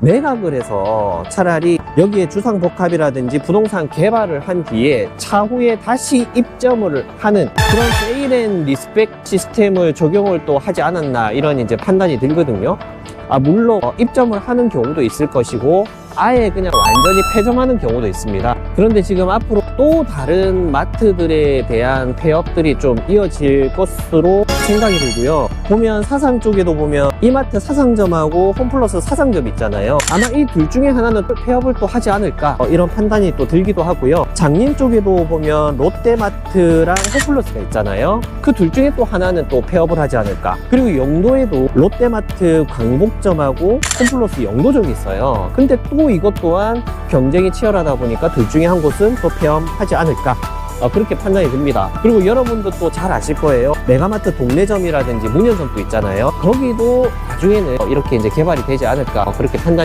매각을 해서 차라리 여기에 주상복합이라든지 부동산 개발을 한 뒤에 차후에 다시 입점을 하는 그런 세일앤 리스펙 시스템을 적용을 또 하지 않았나 이런 이제 판단이 들거든요. 아, 물론 어, 입점을 하는 경우도 있을 것이고 아예 그냥 완전히 폐점하는 경우도 있습니다. 그런데 지금 앞으로 또 다른 마트들에 대한 폐업들이 좀 이어질 것으로 생각이 들고요. 보면 사상 쪽에도 보면 이마트 사상점하고 홈플러스 사상점 있잖아요. 아마 이 둘 중에 하나는 또 폐업을 또 하지 않을까 어, 이런 판단이 또 들기도 하고요. 장님 쪽에도 보면 롯데마트랑 홈플러스가 있잖아요. 그 둘 중에 또 하나는 또 폐업을 하지 않을까. 그리고 영도에도 롯데마트 광복점하고 홈플러스 영도점이 있어요. 근데 또 이것 또한 경쟁이 치열하다 보니까 둘 중에 한 곳은 또 폐업하지 않을까. 어, 그렇게 판단이 듭니다. 그리고 여러분도 또 잘 아실 거예요. 메가마트 동래점이라든지 문현점도 있잖아요. 거기도 나중에는 이렇게 이제 개발이 되지 않을까. 어, 그렇게 판단이